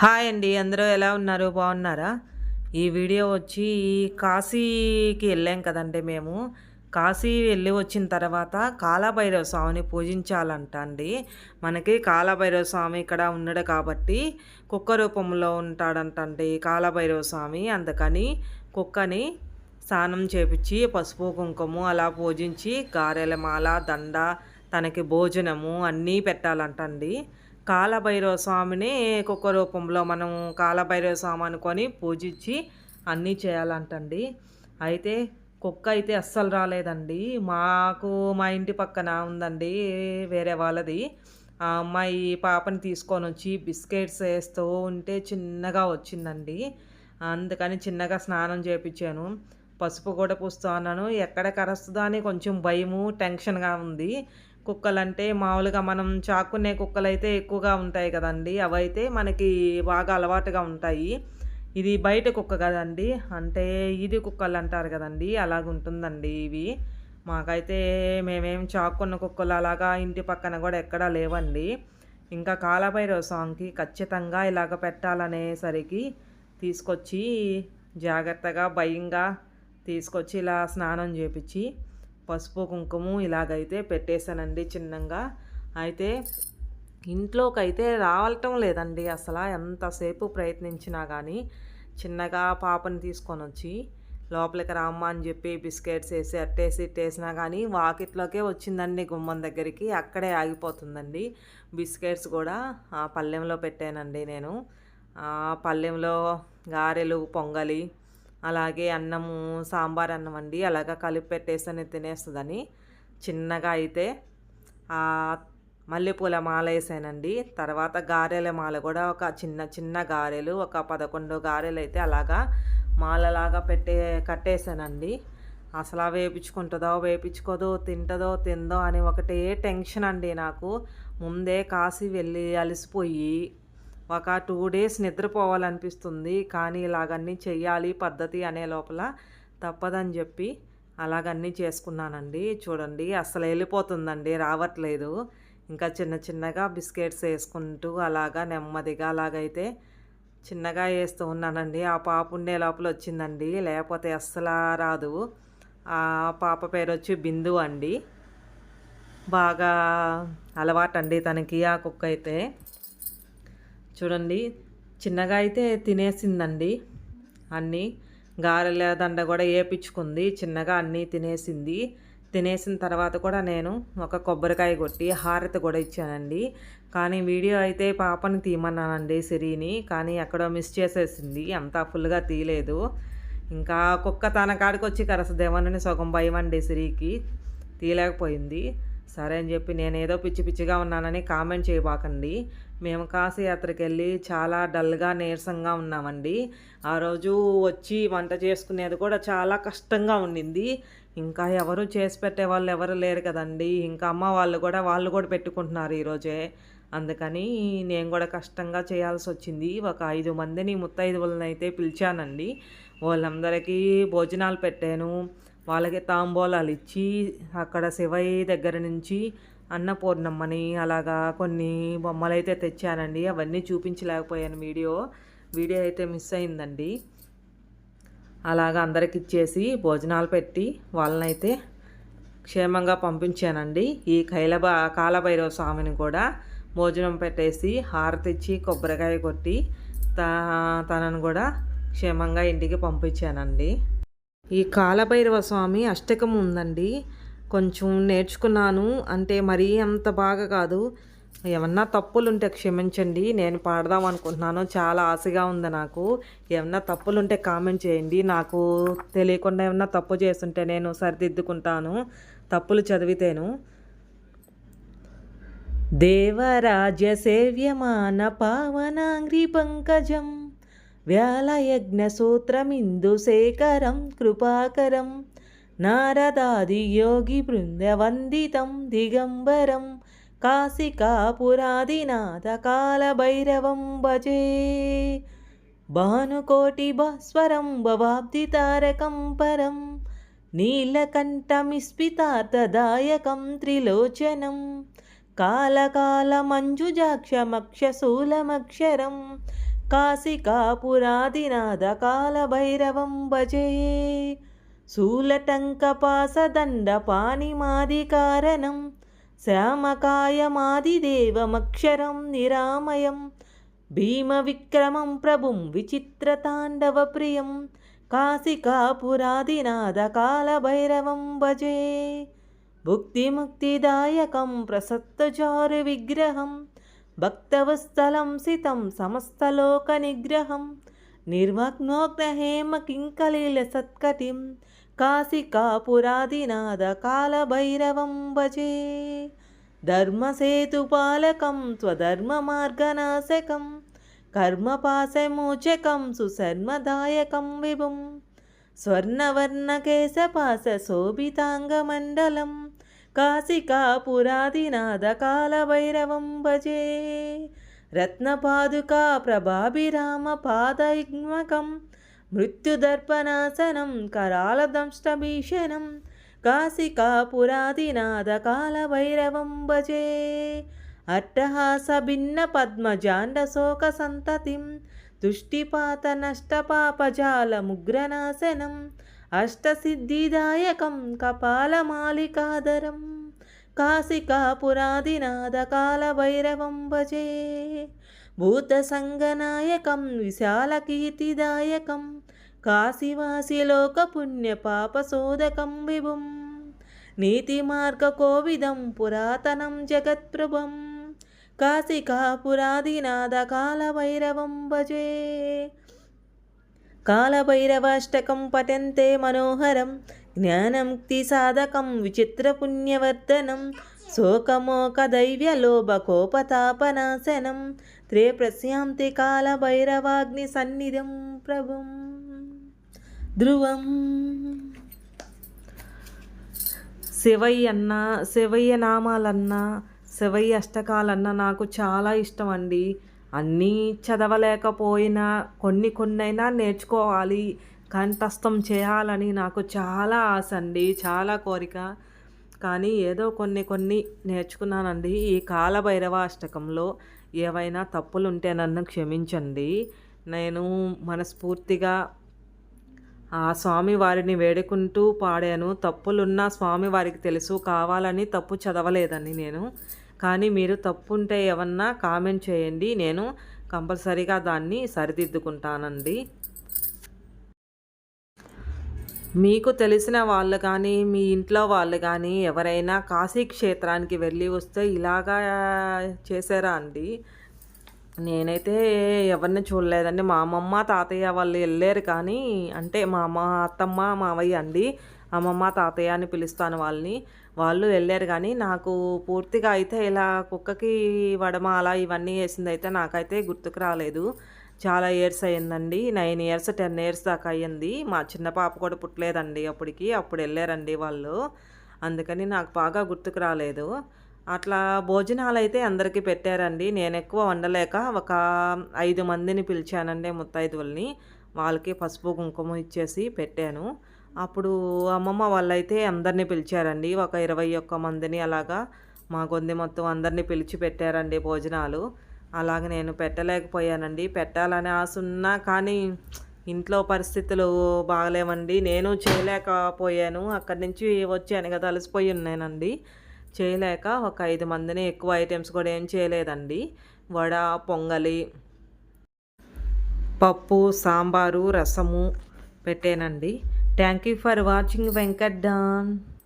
Hi అండి అందరూ ఎలా ఉన్నారు? బాగున్నారా? ఈ వీడియో వచ్చి కాశీకి వెళ్ళాం కదండి మేము. కాశీ వెళ్ళి వచ్చిన తర్వాత కాలభైరవ స్వామిని పూజించాలంట అండి. మనకి కాలభైరవ స్వామి ఇక్కడ ఉన్నాడు కాబట్టి కుక్క రూపంలో ఉంటాడంటండి కాలభైరవ స్వామి. అందుకని కుక్కని స్నానం చేపించి పసుపు కుంకుమ అలా పూజించి గారెల మాల దండ తనకి భోజనము అన్నీ పెట్టాలంటండి కాలభైరవ స్వామిని కుక్క రూపంలో మనం కాలభైరవ స్వామి అనుకొని పూజించి అన్నీ చేయాలంటండి. అయితే కుక్క అయితే అస్సలు రాలేదండి. మాకు మా ఇంటి పక్కన ఉందండి వేరే వాళ్ళది. ఆ అమ్మాయి పాపని తీసుకొని వచ్చి బిస్కెట్స్ వేస్తూ ఉంటే చిన్నగా వచ్చిందండి. అందుకని చిన్నగా స్నానం చేయించాను పసుపు కూడా పూస్తూ ఉన్నాను. ఎక్కడ కరుస్తుందా అని కొంచెం భయము టెన్షన్గా ఉంది. కుక్కలంటే మామూలుగా మనం చాకునే కుక్కలు అయితే ఎక్కువగా ఉంటాయి కదండి. అవైతే మనకి బాగా అలవాటుగా ఉంటాయి. ఇది బయట కుక్క కదండి. అంటే ఇది కుక్కలు అంటారు కదండి. అలాగుంటుందండి ఇవి. మాకైతే మేమేం చాకున్న కుక్కలు అలాగా ఇంటి పక్కన కూడా ఎక్కడా లేవండి. ఇంకా కాలభైరవ సాంగ్కి ఖచ్చితంగా ఇలాగ పెట్టాలనేసరికి తీసుకొచ్చి జాగ్రత్తగా భయంగా తీసుకొచ్చి ఇలా స్నానం చేపించి పసుపు కుంకుమ ఇలాగైతే పెట్టేశానండి చిన్నంగా. అయితే ఇంట్లోకైతే రావటం లేదండి అసలు ఎంతసేపు ప్రయత్నించినా కానీ చిన్నగా పాపని తీసుకొని వచ్చి లోపలికి రామ్మ అని చెప్పి బిస్కెట్స్ వేసి అట్టేసి ఇట్టేసినా కానీ వాకిట్లోకే వచ్చిందండి గుమ్మం దగ్గరికి. అక్కడే ఆగిపోతుందండి. బిస్కెట్స్ కూడా ఆ పళ్ళెంలో పెట్టానండి నేను. ఆ పళ్ళెంలో గారెలు పొంగలి అలాగే అన్నము సాంబార్ అన్నం అండి. అలాగా కలిపి పెట్టేసి తినేస్తుందని. చిన్నగా అయితే మల్లెపూల మాల వేసానండి. తర్వాత గారెల మాల కూడా ఒక చిన్న చిన్న గారెలు ఒక పదకొండు గారెలు అయితే అలాగా మాలలాగా పెట్టే కట్టేశానండి. అసలు వేపించుకుంటుందో వేపించుకోదో తింటుందో తిందో అని ఒకటే టెన్షన్ అండి నాకు. ముందే కాశీ వెళ్ళి అలసిపోయి ఒక టూ డేస్ నిద్రపోవాలనిపిస్తుంది కానీ ఇలాగన్నీ చెయ్యాలి పద్ధతి అనే లోపల తప్పదని చెప్పి అలాగన్నీ చేసుకున్నానండి. చూడండి అసలు వెళ్ళిపోతుందండి రావట్లేదు. ఇంకా చిన్న చిన్నగా బిస్కెట్స్ వేసుకుంటూ అలాగా నెమ్మదిగా అలాగైతే చిన్నగా వేస్తూ ఉన్నానండి. ఆ పాప ఉండే లోపల వచ్చిందండి లేకపోతే అస్సలు రాదు. ఆ పాప పేరు వచ్చి బిందు అండి. బాగా అలవాటండి తనకి ఆ కుక్క అయితే చూడండి చిన్నగా అయితే తినేసిందండి. అన్నీ గారెల దండ కూడా వేపించుకుంది చిన్నగా అన్నీ తినేసింది. తినేసిన తర్వాత కూడా నేను ఒక కొబ్బరికాయ కొట్టి హారతి కూడా ఇచ్చానండి. కానీ వీడియో అయితే పాపని తీయమన్నానండి సిరిని. కానీ ఎక్కడో మిస్ చేసేసింది. అంతా ఫుల్గా తీయలేదు. ఇంకా కుక్క తన కాడికి వచ్చి కరసదేమని సగం భయం అండి సిరికి. తీయలేకపోయింది. సరే అని చెప్పి నేను ఏదో పిచ్చి పిచ్చిగా ఉన్నానని కామెంట్ చేయబాకండి. మేము కాశీయాత్రకి వెళ్ళి చాలా డల్గా నీరసంగా ఉన్నామండి. ఆ రోజు వచ్చి వంట చేసుకునేది కూడా చాలా కష్టంగా ఉండింది. ఇంకా ఎవరు చేసి పెట్టే వాళ్ళు ఎవరు లేరు కదండి. ఇంకా అమ్మ వాళ్ళు కూడా వాళ్ళు కూడా పెట్టుకుంటున్నారు ఈరోజే అందుకని నేను కూడా కష్టంగా చేయాల్సి వచ్చింది. ఒక ఐదు మందిని ముత్తైదువులనైతే అయితే పిలిచానండి. వాళ్ళందరికీ భోజనాలు పెట్టాను. వాళ్ళకి తాంబూలాలు ఇచ్చి అక్కడ శివయ్య దగ్గర నుంచి అన్నపూర్ణమ్మని అలాగా కొన్ని బొమ్మలు అయితే తెచ్చానండి. అవన్నీ చూపించలేకపోయాను వీడియో. వీడియో అయితే మిస్ అయిందండి. అలాగా అందరికి ఇచ్చేసి భోజనాలు పెట్టి వాళ్ళనైతే క్షేమంగా పంపించానండి. ఈ కైలబా కాలభైరవ స్వామిని కూడా భోజనం పెట్టేసి హారతిచ్చి కొబ్బరికాయ కొట్టి తనను కూడా క్షేమంగా ఇంటికి పంపించానండి. ఈ కాలభైరవ స్వామి అష్టకం ఉందండి. కొంచెం నేర్చుకున్నాను. అంటే మరీ అంత బాగా కాదు. ఏమన్నా తప్పులుంటే క్షమించండి. నేను పాడదాం అనుకుంటున్నాను. చాలా ఆశగా ఉంది నాకు. ఏమన్నా తప్పులుంటే కామెంట్ చేయండి. నాకు తెలియకుండా ఏమన్నా తప్పు చేస్తుంటే నేను సరిదిద్దుకుంటాను. తప్పులు చదివితేను. దేవరాజ సేవ్యమాన పావనాంగ్రి పంకజం. వ్యాలయజ్ఞసూత్రమిందుశేఖరం కృపాకరం నారదాదియోగి బృందవందితం దిగంబరం కాశికాపురాదినాథకాలభైరవం భజే. భానుకోటి భాస్వరం భవాబ్ది తారకం పరం నీలకంఠమిస్పితార్థదాయకం త్రిలోచనం కాలకాలమంజుజాక్షమక్షశూలమక్షరం కాశికాపురాదినాథ కాలభైరవం భజే శూలటంకపాసదండ పాణిమాదికారణం శ్యామకాయమాదిదేవమక్షరం నిరామయం. భీమవిక్రమం ప్రభుం విచిత్రతాండవప్రియం. కాశికాపురాదినాథ కాలభైరవం భజే. భుక్తిముక్తిదాయకం ప్రసత్తచారు విగ్రహం భక్తవస్థలం సితం సమస్తలోక సమస్తలోకనిగ్రహం నిర్మగ్నోగ్రహేమ కింకలీల సత్కటిం కాశికాపురాదినాథ కాలభైరవం భజే. ధర్మసేతుపాలకం స్వధర్మమార్గనాశకం కర్మపాశమోచకం సుశర్మదాయకం విభుం. స్వర్ణవర్ణకేశపాశ శోభితాంగమండలం కాశికాపురాదినాథ కాలభైరవం భజే రత్నపాదుకా ప్రభాభిరామ పాదయుగ్మకం. మృత్యుదర్పనాశనం కరాళదంష్టభీషణం. కాశికాపురాదినాథ కాలభైరవం భజే అట్టహాస భిన్న పద్మజాండశోక సంతతిం దుష్టిపాత నష్టపాపజాల ముగ్రనాశనం అష్టసిద్ధిదాయకం కపాలమాలికాదరం. కాళభైరవం భజే. భూతసంగనాయకం విశాలకీర్తిదాయకం. కాశీవాసిలోకపుణ్యపాపశోదకం విభుం. నీతిమార్గకోవిదం పురాతనం జగత్ప్రభం. కాశికాపురాదినాథకాలభైరవం భజే. కాలభైరవాష్టకం పఠంతే మనోహరం. జ్ఞానముక్తిసాధకం విచిత్రపుణ్యవర్ధనం. శోకమోకదైవ్యలోభకోపతాపనాశనం. త్రే ప్రశ్యాంతి కాలభైరవాగ్ని సన్నిధం ప్రభుం. ధ్రువం. శివయ్య అన్న శివయ్య నామాలన్నా శివయ్య అష్టకాలన్నా నాకు చాలా ఇష్టం అండి. అన్నీ చదవలేకపోయినా కొన్ని కొన్నైనా నేర్చుకోవాలి. కంఠస్థం చేయాలని నాకు చాలా ఆశ అండి చాలా కోరిక. కానీ ఏదో కొన్ని కొన్ని నేర్చుకున్నానండి. ఈ కాలభైరవ అష్టకంలో ఏవైనా తప్పులు ఉంటే నన్ను క్షమించండి. నేను మనస్ఫూర్తిగా ఆ స్వామి వారిని వేడుకుంటూ పాడాను. తప్పులున్నా స్వామి వారికి తెలుసు కావాలని తప్పు చదవలేదని నేను. కానీ మీరు తప్పు ఉంటే ఏమన్నా కామెంట్ చేయండి. నేను కంపల్సరీగా దాన్ని సరిదిద్దుకుంటానండి. మీకు తెలిసిన వాళ్ళు కానీ మీ ఇంట్లో వాళ్ళు కానీ ఎవరైనా కాశీ క్షేత్రానికి వెళ్ళి వస్తే ఇలాగా చేశారా అండి? నేనైతే ఎవరిని చూడలేదండి. మా అమ్మమ్మ తాతయ్య వాళ్ళు వెళ్ళారు కానీ అంటే మా అమ్మ అత్తమ్మ మావయ్య అండి. అమ్మమ్మ తాతయ్య అని పిలుస్తాను వాళ్ళని. వాళ్ళు వెళ్ళారు కానీ నాకు పూర్తిగా అయితే ఇలా కుక్కకి వడమాల ఇవన్నీ వేసింది అయితే నాకైతే గుర్తుకు రాలేదు. చాలా ఇయర్స్ అయ్యిందండి. నైన్ ఇయర్స్ టెన్ ఇయర్స్ దాకా అయ్యింది. మా చిన్న పాప కూడా పుట్టలేదండి అప్పటికి. అప్పుడు వెళ్ళారండి వాళ్ళు. అందుకని నాకు బాగా గుర్తుకు రాలేదు. అట్లా భోజనాలు అయితే అందరికీ పెట్టారండి. నేను ఎక్కువ వండలేక ఒక ఐదు మందిని పిలిచానండి ముత్తైదువుల్ని. వాళ్ళకి పసుపు కుంకుమ ఇచ్చేసి పెట్టాను. అప్పుడు అమ్మమ్మ వాళ్ళైతే అందరినీ పిలిచారండి. ఒక ఇరవై ఒక్క మందిని అలాగా మా గొంది మొత్తం అందరినీ పిలిచి పెట్టారండి భోజనాలు. అలాగ నేను పెట్టలేకపోయానండి. పెట్టాలని ఆశ ఉన్నా కానీ ఇంట్లో పరిస్థితులు బాగలేవండి. నేను చేయలేకపోయాను. అక్కడి నుంచి వచ్చాను కదా అలసిపోయి ఉన్నానండి. చేయలేక ఒక ఐదు మందిని ఎక్కువ ఐటమ్స్ కూడా ఏం చేయలేదండి. వడ పొంగలి పప్పు సాంబారు రసము పెట్టానండి. Thank you for watching Venkat Don.